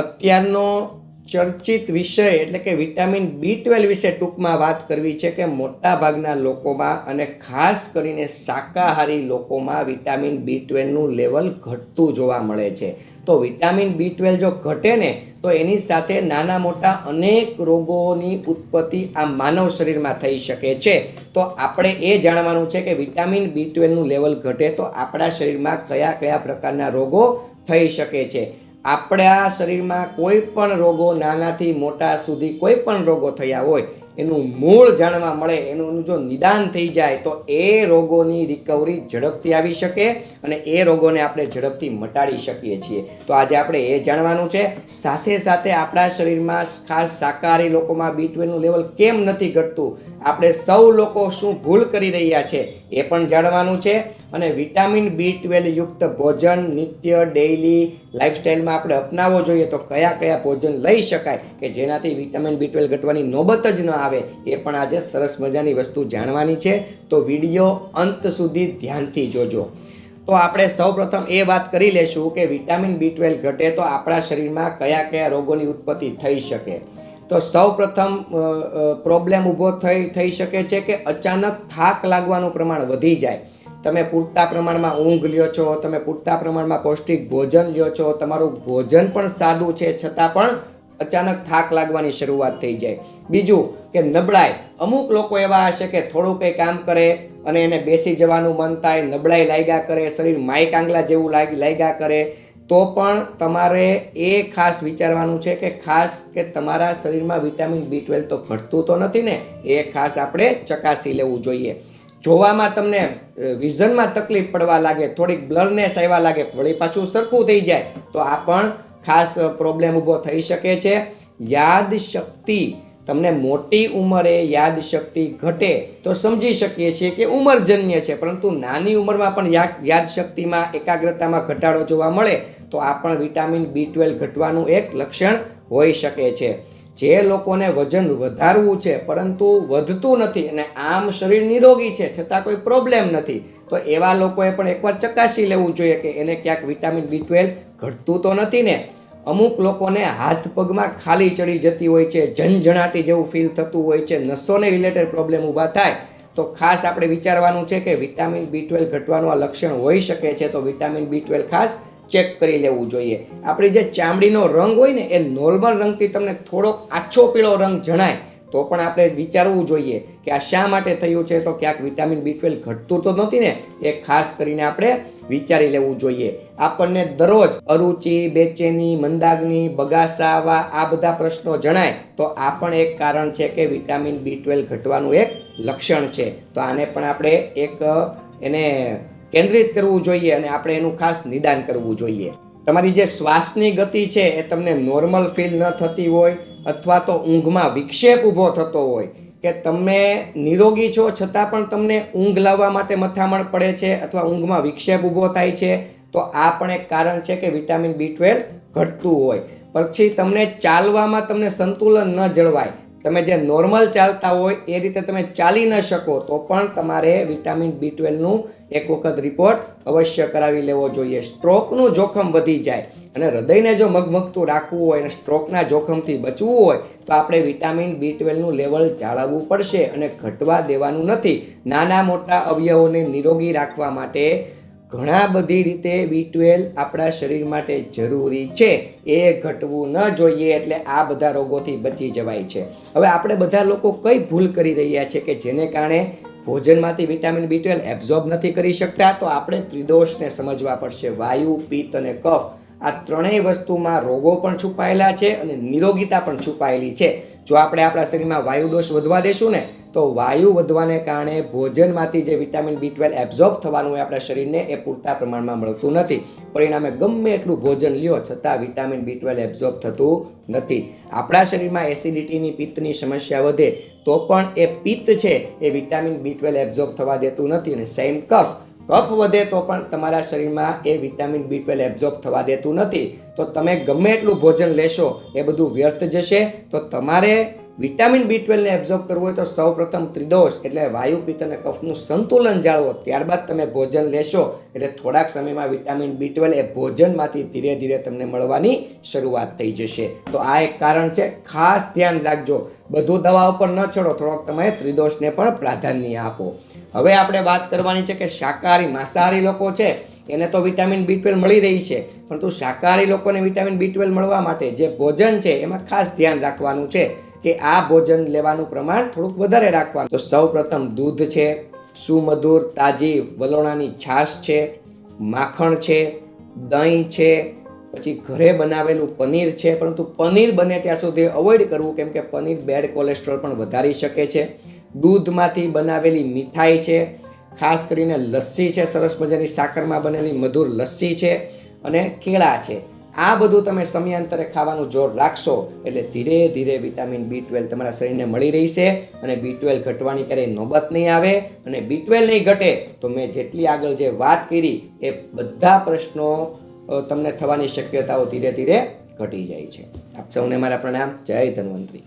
અત્યારનો ચર્ચિત વિષય એટલે કે વિટામિન બી ટ્વેલ્વ વિશે ટૂંકમાં વાત કરવી છે કે મોટાભાગના લોકોમાં અને ખાસ કરીને શાકાહારી લોકોમાં વિટામિન બી ટ્વેલ્વનું લેવલ ઘટતું જોવા મળે છે. તો વિટામિન બી ટ્વેલ્વ જો ઘટે ને, તો એની સાથે નાના મોટા અનેક રોગોની ઉત્પત્તિ આ માનવ શરીરમાં થઈ શકે છે. તો આપણે એ જાણવાનું છે કે વિટામિન બી ટ્વેલ્વનું લેવલ ઘટે તો આપણા શરીરમાં કયા કયા પ્રકારના રોગો થઈ શકે છે. આપણા શરીરમાં કોઈ પણ રોગો નાનાથી મોટા સુધી કોઈ પણ રોગો થયા હોય એનું મૂળ જાણવા મળે, એનું જો નિદાન થઈ જાય, તો એ રોગોની રિકવરી ઝડપથી આવી શકે અને એ રોગોને આપણે ઝડપથી મટાડી શકીએ છીએ. તો આજે આપણે એ જાણવાનું છે, સાથે સાથે આપણા શરીરમાં ખાસ શાકાહારી લોકોમાં બી ટ્વેલ્વનું લેવલ કેમ નથી ઘટતું, આપણે સૌ લોકો શું ભૂલ કરી રહ્યા છે, એ પણ જાણવાનું છે. અને વિટામિન બી ટ્વેલ્વ યુક્ત ભોજન નિત્ય ડેઇલી લાઈફસ્ટાઈલમાં આપણે અપનાવવો જોઈએ, તો કયા કયા ભોજન લઈ શકાય, કે જેનાથી વિટામિન બી ટ્વેલ્વ ઘટવાની નોબત જ ન આવે. એ પણ આજે સરસ મજાની વસ્તુ જાણવાની છે. તો વીડિયો અંત સુધી ધ્યાનથી જોજો. તો આપણે સૌપ્રથમ એ વાત કરી લેશું કે વિટામિન બી ટ્વેલ્વ ઘટે તો આપણા શરીરમાં કયા કયા રોગોની ઉત્પત્તિ થઈ શકે. તો સૌ પ્રથમ પ્રોબ્લેમ ઊભો થઈ થઈ શકે છે કે અચાનક થાક લાગવાનું પ્રમાણ વધી જાય. તમે પૂરતા પ્રમાણમાં ઊંઘ લ્યો છો, તમે પૂરતા પ્રમાણમાં પૌષ્ટિક ભોજન લ્યો છો, તમારું ભોજન પણ સાદું છે. છતાં પણ અચાનક થાક લાગવાની શરૂઆત થઈ જાય. બીજું કે નબળાઈ. અમુક લોકો એવા હશે કે થોડું કંઈ કામ કરે અને એને બેસી જવાનું મન થાય, નબળાઈ લાગ્યા કરે, શરીર માઇક આંગલા જેવું લાગી, લાગ્યા કરે, તો પણ તમારે એ ખાસ વિચારવાનું છે કે ખાસ કે તમારા શરીરમાં વિટામિન બી ટ્વેલ્વ તો ઘટતું તો નથી ને, એ ખાસ આપણે ચકાસી લેવું જોઈએ. જોવામાં તમને વિઝનમાં તકલીફ પડવા લાગે, થોડીક બ્લરનેસ આવ્યા લાગે, વળી પાછું સરખું થઈ જાય, તો આ પણ ખાસ પ્રોબ્લેમ ઊભો થઈ શકે છે. યાદ શક્તિ તમને મોટી ઉંમરે યાદ શક્તિ ઘટે તો સમજી શકીએ છીએ કે ઉંમરજન્ય છે, પરંતુ નાની ઉંમરમાં પણ યાદ યાદશક્તિમાં એકાગ્રતામાં ઘટાડો જોવા મળે તો આ પણ વિટામિન બી ટ્વેલ્વ ઘટવાનું એક લક્ષણ હોઈ શકે છે. જે લોકોને વજન વધારવું છે, પરંતુ વધતું નથી અને આમ શરીર નિરોગી છે, છતાં કોઈ પ્રોબ્લેમ નથી, તો એવા લોકોએ પણ એકવાર ચકાસી લેવું જોઈએ કે એને ક્યાંક વિટામિન બી ટ્વેલ્વ ઘટતું તો નથી ને. અમુક લોકોને હાથ પગમાં ખાલી ચડી જતી હોય છે ઝંઝણાટી જેવું ફીલ થતું હોય છે, નસોને રિલેટેડ પ્રોબ્લેમ ઊભા થાય, તો ખાસ આપણે વિચારવાનું છે કે વિટામિન બી ટ્વેલ્વ ઘટવાનું આ લક્ષણ હોઈ શકે છે, તો વિટામિન બી ટ્વેલ્વ ખાસ ચેક કરી લેવું જોઈએ. આપણી જે ચામડીનો રંગ હોય ને, એ નોર્મલ રંગથી તમને થોડોક આછો પીળો રંગ જણાય. તો પણ આપણે વિચારવું જોઈએ કે આ શા માટે થયું છે? તો ક્યાંક વિટામિન બી ટ્વેલ્વ ઘટતું તો નથી ને? એ ખાસ કરીને આપણે વિચારી લેવું જોઈએ. આપણને દરરોજ અરુચિ, બેચેની, મંદાગ્નિ, બગાસાવા આ બધા પ્રશ્નો જણાય તો આ પણ એક કારણ છે કે વિટામિન બી ટ્વેલ્વ ઘટવાનું એક લક્ષણ છે. તો આને પણ આપણે એક, એને કેન્દ્રિત કરવું જોઈએ અને આપણે એનું ખાસ નિદાન કરવું જોઈએ. તમારી જે શ્વાસની ગતિ છે એ તમને નોર્મલ ફીલ ન થતી હોય અથવા તો ઊંઘમાં વિક્ષેપ ઊભો થતો હોય કે તમે નિરોગી છો છતાં પણ તમને ઊંઘ લાવવા માટે મથામણ પડે છે અથવા ઊંઘમાં વિક્ષેપ ઊભો થાય છે, તો આ પણ એક કારણ છે કે વિટામિન બી ટ્વેલ્વ ઘટતું હોય. પછી તમને ચાલવામાં તમને સંતુલન ન જળવાય તમે જે નોર્મલ ચાલતા હોય એ રીતે તમે ચાલી ન શકો, તો પણ તમારે વિટામિન બી ટ્વેલ્વનું એક વખત રિપોર્ટ અવશ્ય કરાવી લેવો જોઈએ. સ્ટ્રોકનું જોખમ વધી જાય અને હૃદયને જો મગમગતું રાખવું હોય અને સ્ટ્રોકના જોખમથી બચવું હોય, તો આપણે વિટામિન બી ટ્વેલ્વનું લેવલ જાળવવું પડશે અને ઘટવા દેવાનું નથી. નાના મોટા અવયવોને નિરોગી રાખવા માટે ઘણા બધી રીતે બી ટ્વેલ્વ આપણા શરીર માટે જરૂરી છે. એ ઘટવું ન જોઈએ એટલે આ બધા રોગોથી બચી જવાય છે. હવે આપણે બધા લોકો કઈ ભૂલ કરી રહ્યા છે કે જેને કારણે ભોજનમાંથી વિટામિન બી ટ્વેલ્વ એબ્ઝોર્બ નથી કરી શકતા? તો આપણે ત્રિદોષને સમજવા પડશે. વાયુ, પિત્ત અને કફ આ ત્રણેય વસ્તુમાં રોગો પણ છુપાયેલા છે અને નિરોગીતા પણ છુપાયેલી છે. જો આપણે આપણા શરીરમાં વાયુ દોષ વધવા દેશું ને તો વાયુ વધવાને કારણે ભોજનમાંથી જે વિટામિન બી ટ્વેલ્વ એબ્ઝોર્બ થવાનું હોય આપણા શરીરને, એ પૂરતા પ્રમાણમાં મળતું નથી. પરિણામે ગમે એટલું ભોજન લ્યો, છતાં વિટામિન બી ટ્વેલ્વ એબ્ઝોર્બ થતું નથી. આપણા શરીરમાં એસિડિટીની, પિત્તની સમસ્યા વધે, તો પણ એ પિત્ત છે, એ વિટામિન બી ટ્વેલ્વ એબ્ઝોર્બ થવા દેતું નથી અને સેમ કફ. કફ વધે તો પણ તમારા શરીરમાં એ વિટામિન બી ટ્વેલ્વ એબ્ઝોર્બ થવા દેતું નથી. તો તમે ગમે એટલું ભોજન લેશો, એ બધું વ્યર્થ જશે. તો તમારે વિટામિન બી ટ્વેલ્વને એબ્ઝોર્બ કરવું હોય તો સૌપ્રથમ ત્રિદોષ, એટલે વાયુ પિત્ત અને કફનું સંતુલન જાળવો. ત્યારબાદ તમે ભોજન લેશો, એટલે થોડાક સમયમાં વિટામિન બી ટ્વેલ્વ એ ભોજનમાંથી ધીરે ધીરે તમને મળવાની શરૂઆત થઈ જશે. તો આ એક કારણ છે, ખાસ ધ્યાન રાખજો. બધું દવા ઉપર ન છોડો, થોડોક તમે ત્રિદોષને પણ પ્રાધાન્ય આપો. હવે આપણે વાત કરવાની છે કે શાકાહારી, માંસાહારી લોકો છે, એને તો વિટામિન બી ટ્વેલ્વ મળી રહી છે. પરંતુ શાકાહારી લોકોને વિટામિન બી ટ્વેલ્વ મળવા માટે જે ભોજન છે, એમાં ખાસ ધ્યાન રાખવાનું છે. કે આ ભોજન લેવાનું પ્રમાણ થોડુંક વધારે રાખવાનું. તો સૌ પ્રથમ દૂધ છે, સુમધુર, તાજી વલોણાની છાશ છે, માખણ છે, દહીં છે, પછી ઘરે બનાવેલું પનીર છે, પરંતુ પનીર બને ત્યાં સુધી અવોઇડ કરવું, કેમ કે પનીર બેડ કોલેસ્ટ્રોલ પણ વધારી શકે છે. દૂધમાંથી બનાવેલી મીઠાઈ છે, ખાસ કરીને લસ્સી છે, સરસ મજાની સાકરમાં બનેલી મધુર લસ્સી છે, અને કેળા છે. આ બધું તમે સમયાંતરે ખાવાનું જોર રાખશો એટલે ધીરે ધીરે વિટામિન બી ટ્વેલ્વ તમારા શરીરને મળી રહેશે અને બી ટ્વેલ્વ ઘટવાની ક્યારેય નોબત નહીં આવે અને બી ટ્વેલ્વ નહીં ઘટે તો મેં જેટલી આગળ જે વાત કરી એ બધા પ્રશ્નો તમને થવાની શક્યતાઓ ધીરે ધીરે ઘટી જાય છે. આપ સૌને મારા પ્રણામ. જય ધન્વંતરી.